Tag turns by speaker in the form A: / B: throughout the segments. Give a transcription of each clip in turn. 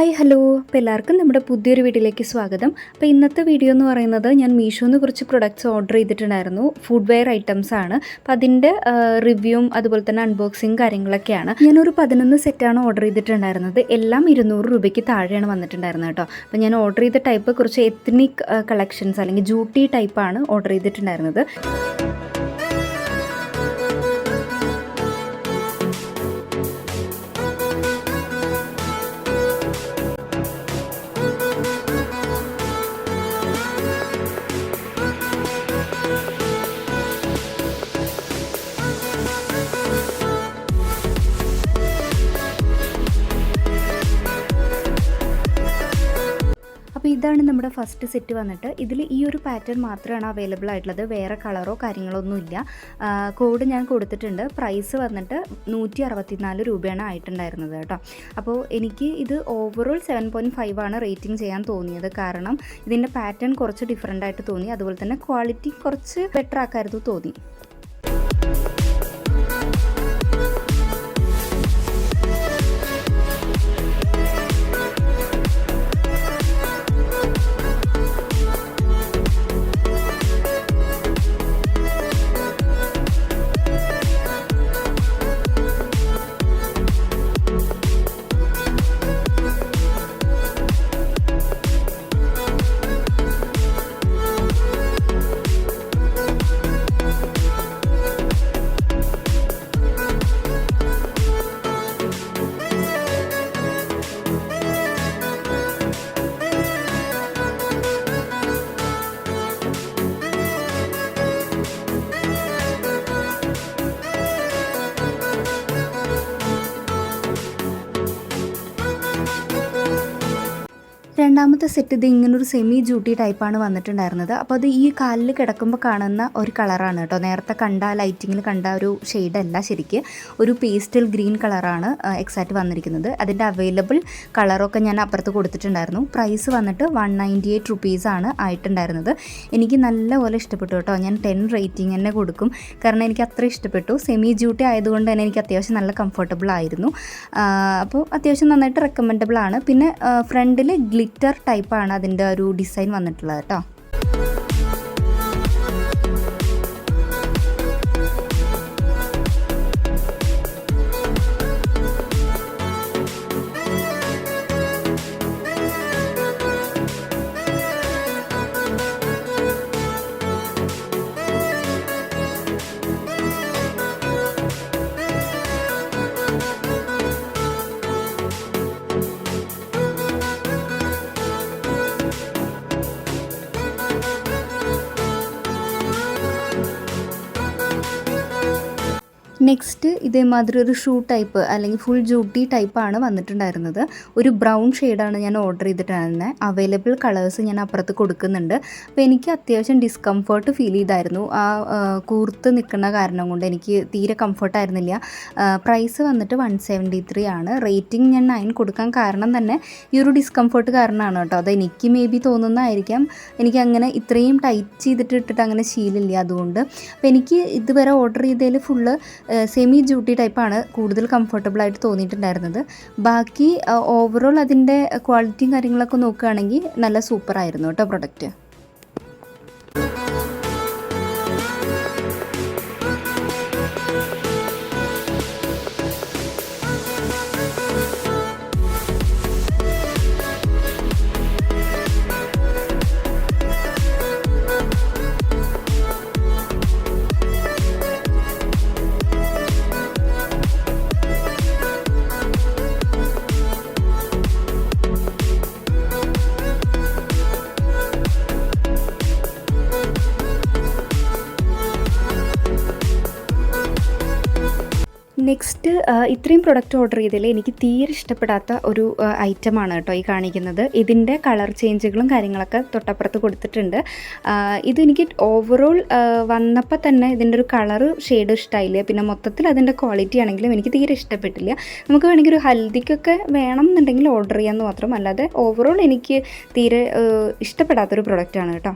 A: Hi hello. അപ്പോൾ എല്ലാവർക്കും നമ്മുടെ പുതിയൊരു വീഡിയോയിലേക്ക് സ്വാഗതം. അപ്പോൾ ഇന്നത്തെ വീഡിയോ എന്ന് പറയുന്നത് ഞാൻ മീഷോന്ന് കുറച്ച് പ്രൊഡക്ട്സ് ഓർഡർ ചെയ്തിട്ടുണ്ടായിരുന്നു. ഫുഡ് വെയർ ഐറ്റംസ് ആണ് അപ്പോൾ അതിന്റെ റിവ്യൂവും അതുപോലെ തന്നെ അൺബോക്സിങ് കാര്യങ്ങളൊക്കെയാണ്. ഞാനൊരു പതിനൊന്ന് സെറ്റാണ് ഓർഡർ ചെയ്തിട്ടുണ്ടായിരുന്നത്. എല്ലാം ഇരുന്നൂറ് രൂപയ്ക്ക് താഴെയാണ് വന്നിട്ടുണ്ടായിരുന്നത് കേട്ടോ. അപ്പോൾ ഞാൻ ഓർഡർ ചെയ്ത ടൈപ്പ് കുറച്ച് എത്നിക് കളക്ഷൻസ് അല്ലെങ്കിൽ ജൂട്ടി ടൈപ്പാണ് ഓർഡർ ചെയ്തിട്ടുണ്ടായിരുന്നത്. നമ്മുടെ ഫസ്റ്റ് സെറ്റ് വന്നിട്ട് ഇതിൽ ഈ ഒരു പാറ്റേൺ മാത്രമാണ് അവൈലബിൾ ആയിട്ടുള്ളത്. വേറെ കളറോ കാര്യങ്ങളോ കോഡ് ഞാൻ കൊടുത്തിട്ടുണ്ട്. പ്രൈസ് വന്നിട്ട് നൂറ്റി അറുപത്തിനാല് രൂപയാണ് ആയിട്ടുണ്ടായിരുന്നത് കേട്ടോ. അപ്പോൾ എനിക്ക് ഇത് ഓവറോൾ സെവൻ പോയിന്റ് ഫൈവ് ആണ് റേറ്റിംഗ് ചെയ്യാൻ തോന്നിയത്. കാരണം ഇതിന്റെ പാറ്റേൺ കുറച്ച് ഡിഫറെന്റ് ആയിട്ട് തോന്നി. അതുപോലെ തന്നെ ക്വാളിറ്റി കുറച്ച് ബെറ്റർ ആക്കായിരുന്നു തോന്നി. രണ്ടാമത്തെ സെറ്റ് ഇത് ഇങ്ങനൊരു സെമി ജൂട്ടി ടൈപ്പാണ് വന്നിട്ടുണ്ടായിരുന്നത്. അപ്പോൾ അത് ഈ കാലിൽ കിടക്കുമ്പോൾ കാണുന്ന ഒരു കളറാണ് കേട്ടോ നേരത്തെ കണ്ട ലൈറ്റിങ്ങിൽ കണ്ട ഒരു ഷെയ്ഡല്ല ശരിക്ക്. ഒരു പേസ്റ്റൽ ഗ്രീൻ കളറാണ് എക്സാക്റ്റ് വന്നിരിക്കുന്നത്. അതിന്റെ അവൈലബിൾ കളറൊക്കെ ഞാൻ അപ്പുറത്ത് കൊടുത്തിട്ടുണ്ടായിരുന്നു. പ്രൈസ് വന്നിട്ട് വൺ നയന്റി എയ്റ്റ് റുപ്പീസാണ് ആയിട്ടുണ്ടായിരുന്നത്. എനിക്ക് നല്ലപോലെ ഇഷ്ടപ്പെട്ടു കേട്ടോ ഞാൻ ടെൻ റേറ്റിംഗ് തന്നെ കൊടുക്കും. കാരണം എനിക്ക് അത്ര ഇഷ്ടപ്പെട്ടു. സെമി ജൂട്ടി ആയതുകൊണ്ട് തന്നെ എനിക്ക് അത്യാവശ്യം നല്ല കംഫർട്ടബിൾ ആയിരുന്നു. അപ്പോൾ അത്യാവശ്യം നന്നായിട്ട് റെക്കമെൻഡബിൾ ആണ്. പിന്നെ ഫ്രണ്ടിൽ ഗ്ലിറ്റർ ടൈപ്പാണ് അതിന്റെ ഒരു ഡിസൈൻ വന്നിട്ടുള്ളത് കേട്ടോ. നെക്സ്റ്റ് ഇതേമാതിരി ഒരു ഷൂ ടൈപ്പ് അല്ലെങ്കിൽ ഫുൾ ജൂട്ടി ടൈപ്പാണ് വന്നിട്ടുണ്ടായിരുന്നത്. ഒരു ബ്രൗൺ ഷെയ്ഡാണ് ഞാൻ ഓർഡർ ചെയ്തിട്ടുണ്ടായിരുന്നത് അവൈലബിൾ കളേഴ്സ് ഞാൻ അപ്പുറത്ത് കൊടുക്കുന്നുണ്ട്. അപ്പോൾ എനിക്ക് അത്യാവശ്യം ഡിസ്കംഫർട്ട് ഫീൽ ചെയ്തായിരുന്നു. ആ കൂർത്ത് നിൽക്കുന്ന കാരണം കൊണ്ട് എനിക്ക് തീരെ കംഫർട്ടായിരുന്നില്ല പ്രൈസ് വന്നിട്ട് വൺ സെവന്റി ത്രീ ആണ്. റേറ്റിംഗ് ഞാൻ നയൻ കൊടുക്കാൻ കാരണം തന്നെ ഈ ഒരു ഡിസ്കംഫർട്ട് കാരണമാണ് കേട്ടോ. അത് എനിക്ക് മേ ബി തോന്നുന്നതായിരിക്കാം. എനിക്ക് അങ്ങനെ ഇത്രയും ടൈറ്റ് ചെയ്തിട്ട് ഇട്ടിട്ട് അങ്ങനെ ശീലമില്ല. അതുകൊണ്ട് അപ്പോൾ എനിക്ക് ഇതുവരെ ഓർഡർ ചെയ്തതിൽ ഫുള്ള് സെമി ജൂട്ടി ടൈപ്പാണ് കൂടുതൽ കംഫർട്ടബിൾ ആയിട്ട് തോന്നിയിട്ടുണ്ടായിരുന്നത്. ബാക്കി ഓവറോൾ അതിന്റെ ക്വാളിറ്റിയും കാര്യങ്ങളൊക്കെ നോക്കുകയാണെങ്കിൽ നല്ല സൂപ്പറായിരുന്നു കേട്ടോ പ്രൊഡക്റ്റ് നെക്സ്റ്റ് ഇത്രയും പ്രൊഡക്റ്റ് ഓർഡർ ചെയ്തതിൽ എനിക്ക് തീരെ ഇഷ്ടപ്പെടാത്ത ഒരു ഐറ്റമാണ് കേട്ടോ ഈ കാണിക്കുന്നത്. ഇതിന്റെ കളർ ചേഞ്ചുകളും കാര്യങ്ങളൊക്കെ തൊട്ടപ്പുറത്ത് കൊടുത്തിട്ടുണ്ട്. ഇതെനിക്ക് ഓവറോൾ വന്നപ്പോൾ തന്നെ ഇതിന്റെ ഒരു കളർ ഷെയ്ഡ് ഇഷ്ടമായില്ല പിന്നെ മൊത്തത്തിൽ അതിന്റെ ക്വാളിറ്റി ആണെങ്കിലും എനിക്ക് തീരെ ഇഷ്ടപ്പെട്ടില്ല. നമുക്ക് വേണമെങ്കിൽ ഒരു ഹൽദിക്കൊക്കെ വേണം എന്നുണ്ടെങ്കിൽ ഓർഡർ ചെയ്യാമെന്ന് മാത്രം. അല്ലാതെ ഓവറോൾ എനിക്ക് തീരെ ഇഷ്ടപ്പെടാത്തൊരു പ്രൊഡക്റ്റാണ് കേട്ടോ.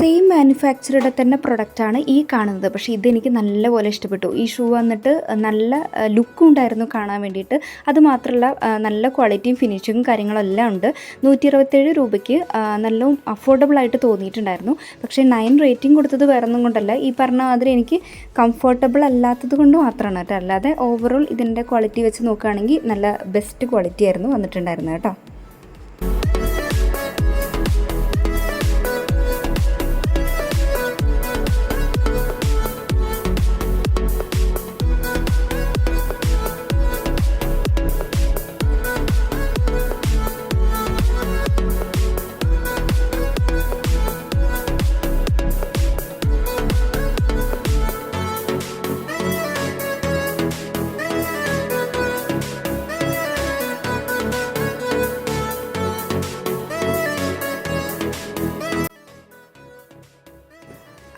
A: സെയിം മാനുഫാക്ചറുടെ തന്നെ പ്രൊഡക്റ്റാണ് ഈ കാണുന്നത്. പക്ഷേ ഇതെനിക്ക് നല്ലപോലെ ഇഷ്ടപ്പെട്ടു. ഈ ഷൂ വന്നിട്ട് നല്ല ലുക്കും ഉണ്ടായിരുന്നു കാണാൻ വേണ്ടിയിട്ട്. അതുമാത്രമല്ല നല്ല ക്വാളിറ്റിയും ഫിനിഷിങ്ങും കാര്യങ്ങളെല്ലാം ഉണ്ട്. നൂറ്റി ഇരുപത്തേഴ് രൂപയ്ക്ക് നല്ല അഫോർഡബിൾ ആയിട്ട് തോന്നിയിട്ടുണ്ടായിരുന്നു. പക്ഷേ നയൻ റേറ്റിംഗ് കൊടുത്തത് വേറെ ഒന്നും കൊണ്ടല്ല. ഈ പറഞ്ഞ മാതിരി എനിക്ക് കംഫർട്ടബിൾ അല്ലാത്തത് കൊണ്ട് മാത്രമാണ് കേട്ടോ. അല്ലാതെ ഓവറോൾ ഇതിന്റെ ക്വാളിറ്റി വെച്ച് നോക്കുകയാണെങ്കിൽ നല്ല ബെസ്റ്റ് ക്വാളിറ്റി ആയിരുന്നു വന്നിട്ടുണ്ടായിരുന്നത് കേട്ടോ.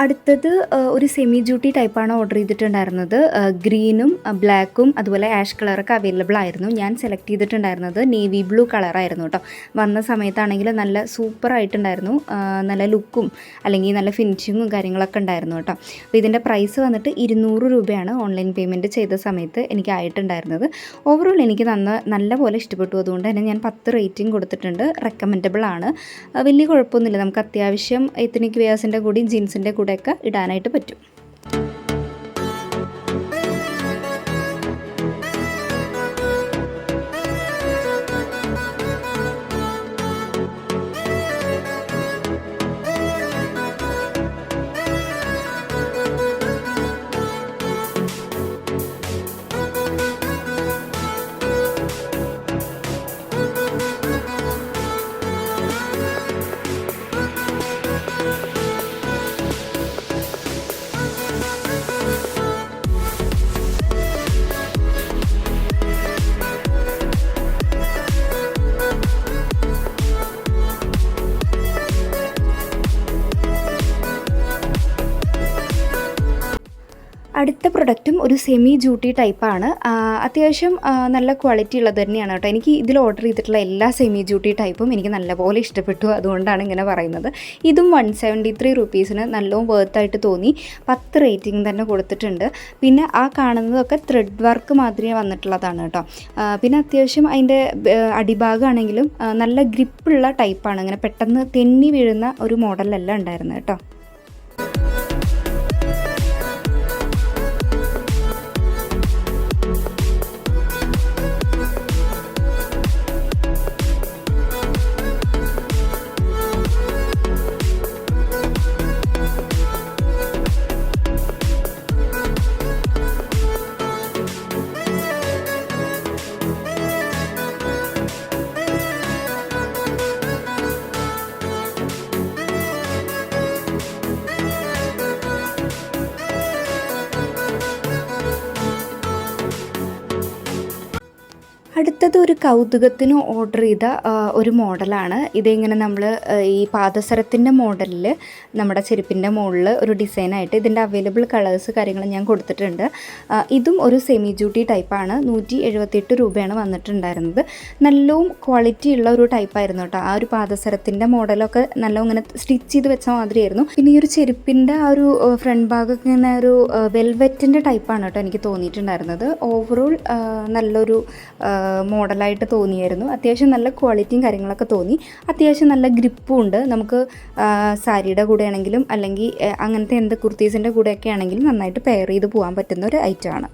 A: അടുത്തത് ഒരു സെമി ജ്യൂട്ടി ടൈപ്പാണ് ഓർഡർ ചെയ്തിട്ടുണ്ടായിരുന്നത്. ഗ്രീനും ബ്ലാക്കും അതുപോലെ ആഷ് കളറൊക്കെ അവൈലബിൾ ആയിരുന്നു. ഞാൻ സെലക്ട് ചെയ്തിട്ടുണ്ടായിരുന്നത് നേവി ബ്ലൂ കളറായിരുന്നു കേട്ടോ വന്ന സമയത്താണെങ്കിൽ നല്ല സൂപ്പർ ആയിട്ടുണ്ടായിരുന്നു. നല്ല ലുക്കും അല്ലെങ്കിൽ നല്ല ഫിനിഷിങ്ങും കാര്യങ്ങളൊക്കെ ഉണ്ടായിരുന്നു കേട്ടോ അപ്പോൾ ഇതിന്റെ പ്രൈസ് വന്നിട്ട് ഇരുന്നൂറ് രൂപയാണ് ഓൺലൈൻ പേയ്മെന്റ് ചെയ്ത സമയത്ത് എനിക്ക് ആയിട്ടുണ്ടായിരുന്നത്. ഓവറോൾ എനിക്ക് നന്ന നല്ല പോലെ ഇഷ്ടപ്പെട്ടു. അതുകൊണ്ട് തന്നെ ഞാൻ പത്ത് റേറ്റിംഗ് കൊടുത്തിട്ടുണ്ട്. റെക്കമെൻഡബിൾ ആണ്. വലിയ കുഴപ്പമൊന്നുമില്ല. നമുക്ക് അത്യാവശ്യം എത്തനിക് വെയേഴ്സിന്റെ കൂടി ജീൻസിന്റെ ഇടാനായിട്ട് പറ്റും. പ്രൊഡക്റ്റും ഒരു സെമി ജ്യൂട്ടി ടൈപ്പാണ് അത്യാവശ്യം നല്ല ക്വാളിറ്റി ഉള്ളത് തന്നെയാണ് കേട്ടോ. എനിക്ക് ഇതിൽ ഓർഡർ ചെയ്തിട്ടുള്ള എല്ലാ സെമി ജ്യൂട്ടി ടൈപ്പും എനിക്ക് നല്ലപോലെ ഇഷ്ടപ്പെട്ടു. അതുകൊണ്ടാണ് ഇങ്ങനെ പറയുന്നത്. ഇതും വൺ സെവന്റി ത്രീ റുപ്പീസിന് നല്ലോണം വേർത്തായിട്ട് തോന്നി. പത്ത് റേറ്റിംഗ് തന്നെ കൊടുത്തിട്ടുണ്ട്. പിന്നെ ആ കാണുന്നതൊക്കെ ത്രെഡ് വർക്ക് മാതിരി വന്നിട്ടുള്ളതാണ് കേട്ടോ. പിന്നെ അത്യാവശ്യം അതിന്റെ അടിഭാഗമാണെങ്കിലും നല്ല ഗ്രിപ്പുള്ള ടൈപ്പാണ് അങ്ങനെ പെട്ടെന്ന് തെന്നി വീഴുന്ന ഒരു മോഡലല്ല ഉണ്ടായിരുന്നത് കേട്ടോ. അടുത്തത് ഒരു കൗതുകത്തിന് ഓർഡർ ചെയ്ത ഒരു മോഡലാണ്. ഇതിങ്ങനെ നമ്മൾ ഈ പാദസരത്തിന്റെ മോഡലിൽ നമ്മുടെ ചെരുപ്പിന്റെ മുകളിൽ ഒരു ഡിസൈനായിട്ട് ഇതിന്റെ അവൈലബിൾ കളേഴ്സ് കാര്യങ്ങൾ ഞാൻ കൊടുത്തിട്ടുണ്ട്. ഇതും ഒരു സെമി ജ്യൂട്ടി ടൈപ്പാണ് നൂറ്റി എഴുപത്തിയെട്ട് രൂപയാണ് വന്നിട്ടുണ്ടായിരുന്നത്. നല്ലവും ക്വാളിറ്റി ഉള്ള ഒരു ടൈപ്പായിരുന്നു കേട്ടോ ആ ഒരു പാദസരത്തിന്റെ മോഡലൊക്കെ നല്ല ഇങ്ങനെ സ്റ്റിച്ച് ചെയ്ത് വെച്ച മാതിരിയായിരുന്നു. പിന്നെ ഈ ഒരു ചെരുപ്പിന്റെ ആ ഒരു ഫ്രണ്ട് ഭാഗമൊക്കെ ഇങ്ങനെ ഒരു വെൽവെറ്റിന്റെ ടൈപ്പാണ് കേട്ടോ എനിക്ക് തോന്നിയിട്ടുണ്ടായിരുന്നത്. ഓവറോൾ നല്ലൊരു മോഡലായിട്ട് തോന്നിയായിരുന്നു. അത്യാവശ്യം നല്ല ക്വാളിറ്റിയും കാര്യങ്ങളൊക്കെ തോന്നി. അത്യാവശ്യം നല്ല ഗ്രിപ്പും ഉണ്ട്. നമുക്ക് സാരിയുടെ കൂടെ ആണെങ്കിലും അല്ലെങ്കിൽ അങ്ങനത്തെ എന്ത് കുർത്തീസിന്റെ കൂടെയൊക്കെ ആണെങ്കിലും നന്നായിട്ട് പെയർ ചെയ്ത് പോകാൻ പറ്റുന്ന ഒരു ഐറ്റമാണ്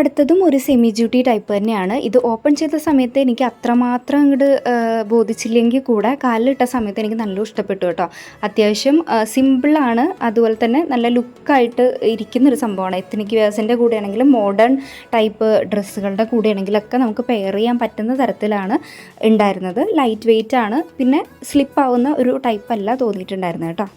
A: അടുത്തതും ഒരു സെമി ഡ്യൂട്ടി ടൈപ്പ് തന്നെയാണ്. ഇത് ഓപ്പൺ ചെയ്ത സമയത്ത് എനിക്ക് അത്രമാത്രം അങ്ങോട്ട് ബോധിച്ചില്ലെങ്കിൽ കൂടെ കാലിലിട്ട സമയത്ത് എനിക്ക് നല്ല ഇഷ്ടപ്പെട്ടു കേട്ടോ. അത്യാവശ്യം സിമ്പിളാണ് അതുപോലെ തന്നെ നല്ല ലുക്കായിട്ട് ഇരിക്കുന്നൊരു സംഭവമാണ്. എത്തനിക്ക് വേഴ്സിന്റെ കൂടെയാണെങ്കിലും മോഡേൺ ടൈപ്പ് ഡ്രസ്സുകളുടെ കൂടെയാണെങ്കിലൊക്കെ നമുക്ക് പെയർ ചെയ്യാൻ പറ്റുന്ന തരത്തിലാണ് ഉണ്ടായിരുന്നത്. ലൈറ്റ് വെയിറ്റ് ആണ്. പിന്നെ സ്ലിപ്പ് ആവുന്ന ഒരു ടൈപ്പല്ല തോന്നിയിട്ടുണ്ടായിരുന്നത് കേട്ടോ.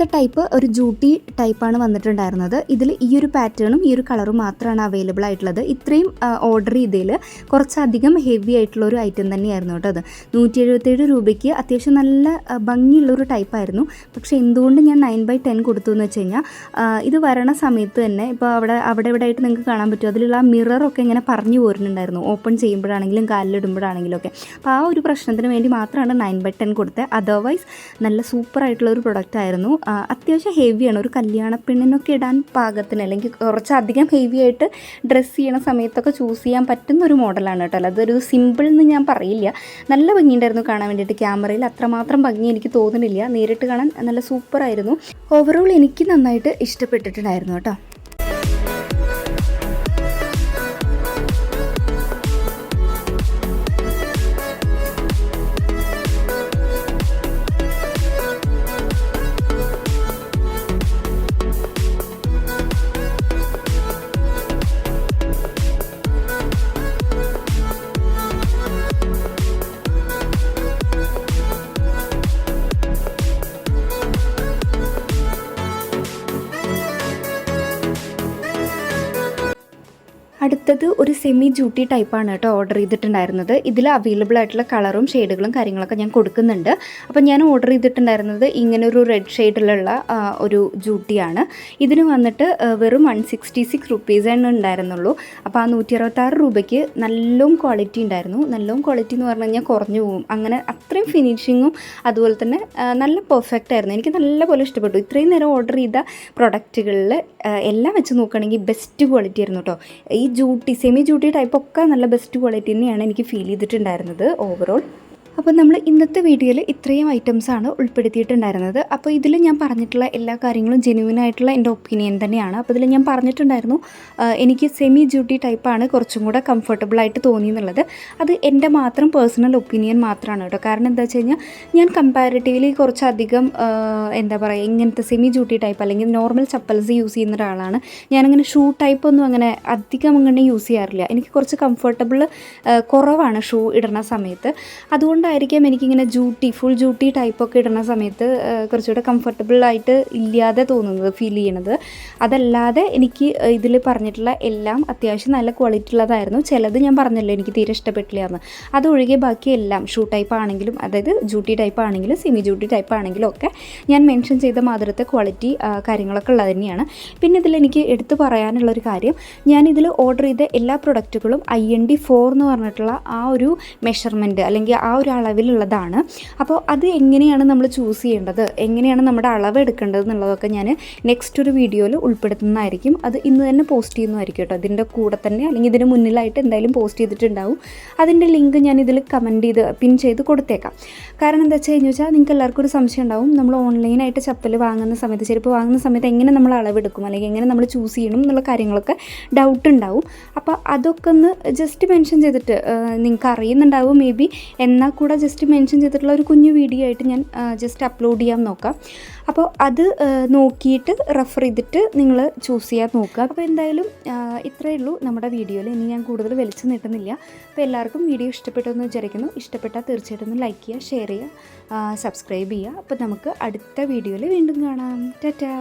A: അടുത്ത ടൈപ്പ് ഒരു ജൂട്ടി ടൈപ്പാണ് വന്നിട്ടുണ്ടായിരുന്നത്. ഇതിൽ ഈ ഒരു പാറ്റേണും ഈ ഒരു കളറും മാത്രമാണ് അവൈലബിൾ ആയിട്ടുള്ളത്. ഇത്രയും ഓർഡർ ചെയ്തതിൽ കുറച്ചധികം ഹെവി ആയിട്ടുള്ള ഒരു ഐറ്റം തന്നെയായിരുന്നു കേട്ടോ അത്. നൂറ്റി എഴുപത്തേഴ് രൂപയ്ക്ക് അത്യാവശ്യം നല്ല ഭംഗിയുള്ളൊരു ടൈപ്പായിരുന്നു പക്ഷേ എന്തുകൊണ്ട് ഞാൻ നയൻ ബൈ ടെൻ കൊടുത്തു എന്ന് വെച്ച് കഴിഞ്ഞാൽ ഇത് വരണ സമയത്ത് തന്നെ ഇപ്പോൾ അവിടെ അവിടെ ഇവിടെ ആയിട്ട് നിങ്ങൾക്ക് കാണാൻ പറ്റും. അതിലുള്ള ആ മിററൊക്കെ ഇങ്ങനെ പറഞ്ഞു പോരുന്നുണ്ടായിരുന്നു. ഓപ്പൺ ചെയ്യുമ്പോഴാണെങ്കിലും കാലിലിടുമ്പോഴാണെങ്കിലും ഒക്കെ. അപ്പോൾ ആ ഒരു പ്രശ്നത്തിന് വേണ്ടി മാത്രമാണ് നയൻ ബൈ ടെൻ കൊടുത്തത്. അതർവൈസ് നല്ല സൂപ്പർ ആയിട്ടുള്ള ഒരു പ്രൊഡക്റ്റ് ആയിരുന്നു. അത്യാവശ്യം ഹെവിയാണ് ഒരു കല്യാണ പെണ്ണിനൊക്കെ ഇടാൻ പാകത്തിന് അല്ലെങ്കിൽ കുറച്ചധികം ഹെവി ആയിട്ട് ഡ്രസ്സ് ചെയ്യണ സമയത്തൊക്കെ ചൂസ് ചെയ്യാൻ പറ്റുന്ന ഒരു മോഡലാണ് കേട്ടോ. അതൊരു സിമ്പിൾ എന്ന് ഞാൻ പറയില്ല. നല്ല ഭംഗിയുണ്ടായിരുന്നു കാണാൻ വേണ്ടിയിട്ട്. ക്യാമറയിൽ അത്രമാത്രം ഭംഗി എനിക്ക് തോന്നുന്നില്ല. നേരിട്ട് കാണാൻ നല്ല സൂപ്പറായിരുന്നു ഓവറോൾ എനിക്ക് നന്നായിട്ട് ഇഷ്ടപ്പെട്ടിട്ടുണ്ടായിരുന്നു കേട്ടോ. അടുത്തത് ഒരു സെമി ജൂട്ടി ടൈപ്പാണ് കേട്ടോ ഓർഡർ ചെയ്തിട്ടുണ്ടായിരുന്നത്. ഇതിൽ അവൈലബിൾ ആയിട്ടുള്ള കളറും ഷെയ്ഡുകളും കാര്യങ്ങളൊക്കെ ഞാൻ കൊടുക്കുന്നുണ്ട്. അപ്പോൾ ഞാൻ ഓർഡർ ചെയ്തിട്ടുണ്ടായിരുന്നത് ഇങ്ങനെ ഒരു റെഡ് ഷെയ്ഡിലുള്ള ഒരു ജൂട്ടിയാണ് ഇതിന് വന്നിട്ട് വെറും വൺ സിക്സ്റ്റി സിക്സ് റുപ്പീസാണ് ഉണ്ടായിരുന്നുള്ളൂ. അപ്പോൾ ആ നൂറ്റി അറുപത്താറ് രൂപയ്ക്ക് നല്ലോം ക്വാളിറ്റി ഉണ്ടായിരുന്നു. നല്ലോം ക്വാളിറ്റി എന്ന് പറഞ്ഞു കഴിഞ്ഞാൽ കുറഞ്ഞു പോകും അങ്ങനെ അത്രയും ഫിനിഷിങ്ങും അതുപോലെ തന്നെ നല്ല പെർഫെക്റ്റ് ആയിരുന്നു. എനിക്ക് നല്ലപോലെ ഇഷ്ടപ്പെട്ടു. ഇത്രയും നേരം ഓർഡർ ചെയ്ത പ്രൊഡക്റ്റുകളിൽ എല്ലാം വെച്ച് നോക്കുകയാണെങ്കിൽ ബെസ്റ്റ് ക്വാളിറ്റി ആയിരുന്നു കേട്ടോ. ഈ ജൂട്ടി സെമി ജൂട്ടി ടൈപ്പൊക്കെ നല്ല ബെസ്റ്റ് ക്വാളിറ്റി തന്നെയാണ് എനിക്ക് ഫീൽ ചെയ്തിട്ടുണ്ടായിരുന്നത് ഓവറോൾ അപ്പോൾ നമ്മൾ ഇന്നത്തെ വീഡിയോയിൽ ഇത്രയും ഐറ്റംസാണ് ഉൾപ്പെടുത്തിയിട്ടുണ്ടായിരുന്നത്. അപ്പോൾ ഇതിൽ ഞാൻ പറഞ്ഞിട്ടുള്ള എല്ലാ കാര്യങ്ങളും ജെനുവിൻ ആയിട്ടുള്ള എന്റെ ഒപ്പീനിയൻ തന്നെയാണ്. അപ്പോൾ ഇതിൽ ഞാൻ പറഞ്ഞിട്ടുണ്ടായിരുന്നു എനിക്ക് സെമി ഡ്യൂട്ടി ടൈപ്പാണ് കുറച്ചും കൂടെ കംഫർട്ടബിൾ ആയിട്ട് തോന്നി എന്നുള്ളത് അത് എന്റെ മാത്രം പേഴ്സണൽ ഒപ്പീനിയൻ മാത്രമാണ് കേട്ടോ. കാരണം എന്താ വെച്ച് കഴിഞ്ഞാൽ ഞാൻ കമ്പാരിറ്റീവ്ലി കുറച്ചധികം എന്താ പറയുക ഇങ്ങനത്തെ സെമി ഡ്യൂട്ടി ടൈപ്പ് അല്ലെങ്കിൽ നോർമൽ ചപ്പൽസ് യൂസ് ചെയ്യുന്ന ഒരാളാണ്. ഞാനങ്ങനെ ഷൂ ടൈപ്പ് ഒന്നും അങ്ങനെ അധികം അങ്ങനെ യൂസ് ചെയ്യാറില്ല. എനിക്ക് കുറച്ച് കംഫർട്ടബിൾ കുറവാണ് ഷൂ ഇടുന്ന സമയത്ത്. അതുകൊണ്ടായിരിക്കാം എനിക്കിങ്ങനെ ജൂട്ടി ഫുൾ ജൂട്ടി ടൈപ്പൊക്കെ ഇടുന്ന സമയത്ത് കുറച്ചുകൂടെ കംഫർട്ടബിൾ ആയിട്ട് ഇല്ലാതെ തോന്നുന്നത് ഫീൽ ചെയ്യണത്. അതല്ലാതെ എനിക്ക് ഇതിൽ പറഞ്ഞിട്ടുള്ള എല്ലാം അത്യാവശ്യം നല്ല ക്വാളിറ്റി ഉള്ളതായിരുന്നു. ചിലത് ഞാൻ പറഞ്ഞല്ലോ എനിക്ക് തീരെ ഇഷ്ടപ്പെട്ടില്ല എന്ന്. അതൊഴികെ ബാക്കി എല്ലാം ഷൂ ടൈപ്പ് ആണെങ്കിലും അതായത് ജൂട്ടി ടൈപ്പ് ആണെങ്കിലും സെമി ജൂട്ടി ടൈപ്പ് ആണെങ്കിലും ഒക്കെ ഞാൻ മെൻഷൻ ചെയ്ത മാതിരത്തെ ക്വാളിറ്റി കാര്യങ്ങളൊക്കെ ഉള്ളത് തന്നെയാണ്. പിന്നെ ഇതിൽ എനിക്ക് എടുത്തു പറയാനുള്ളൊരു കാര്യം ഞാനിതിൽ ഓർഡർ ചെയ്ത എല്ലാ പ്രൊഡക്റ്റുകളും ഐ എൻ ഡി ഫോർ എന്ന് പറഞ്ഞിട്ടുള്ള ആ ഒരു മെഷർമെന്റ് അല്ലെങ്കിൽ ആ ഒരു അളവിലുള്ളതാണ്. അപ്പോൾ അത് എങ്ങനെയാണ് നമ്മൾ ചൂസ് ചെയ്യേണ്ടത്? എങ്ങനെയാണ് നമ്മുടെ അളവ് എടുക്കേണ്ടത് എന്നുള്ളതൊക്കെ ഞാൻ നെക്സ്റ്റ് ഒരു വീഡിയോയിൽ ഉൾപ്പെടുത്തുന്നതായിരിക്കും. അത് ഇന്ന് തന്നെ പോസ്റ്റ് ചെയ്യുന്നതായിരിക്കും കേട്ടോ. ഇതിന്റെ കൂടെ തന്നെ അല്ലെങ്കിൽ ഇതിന് മുന്നിലായിട്ട് എന്തായാലും പോസ്റ്റ് ചെയ്തിട്ടുണ്ടാവും. അതിന്റെ ലിങ്ക് ഞാൻ ഇതിൽ കമന്റ് ചെയ്ത് പിൻ ചെയ്ത് കൊടുത്തേക്കാം. കാരണം എന്താ വെച്ച് കഴിഞ്ഞാൽ നിങ്ങൾക്ക് എല്ലാവർക്കും ഒരു സംശയം ഉണ്ടാവും. നമ്മൾ ഓൺലൈനായിട്ട് ചപ്പൽ വാങ്ങുന്ന സമയത്ത് ചെരുപ്പ് വാങ്ങുന്ന സമയത്ത് എങ്ങനെ നമ്മൾ അളവെടുക്കും അല്ലെങ്കിൽ എങ്ങനെ നമ്മൾ ചൂസ് ചെയ്യണം എന്നുള്ള കാര്യങ്ങളൊക്കെ ഡൗട്ട് ഉണ്ടാവും. അപ്പോൾ അതൊക്കെ ഒന്ന് ജസ്റ്റ് മെൻഷൻ ചെയ്തിട്ട് നിങ്ങൾക്ക് അറിയുന്നുണ്ടാവും മേ ബി എന്നാൽ കൂടെ ജസ്റ്റ് മെൻഷൻ ചെയ്തിട്ടുള്ള ഒരു കുഞ്ഞു വീഡിയോ ആയിട്ട് ഞാൻ ജസ്റ്റ് അപ്ലോഡ് ചെയ്യാൻ നോക്കാം. അപ്പോൾ അത് നോക്കിയിട്ട് റെഫർ ചെയ്തിട്ട് നിങ്ങൾ ചൂസ് ചെയ്യാൻ നോക്കുക. അപ്പോൾ എന്തായാലും ഇത്രയേ ഉള്ളൂ നമ്മുടെ വീഡിയോയിൽ ഇനി ഞാൻ കൂടുതൽ വലിച്ചു നീട്ടുന്നില്ല. അപ്പോൾ എല്ലാവർക്കും വീഡിയോ ഇഷ്ടപ്പെട്ടെന്ന് വിചാരിക്കുന്നു. ഇഷ്ടപ്പെട്ടാൽ തീർച്ചയായിട്ടും ഒന്ന് ലൈക്ക് ചെയ്യുക ഷെയർ ചെയ്യുക സബ്സ്ക്രൈബ് ചെയ്യുക. അപ്പോൾ നമുക്ക് അടുത്ത വീഡിയോയിൽ വീണ്ടും കാണാം. ടാറ്റാ!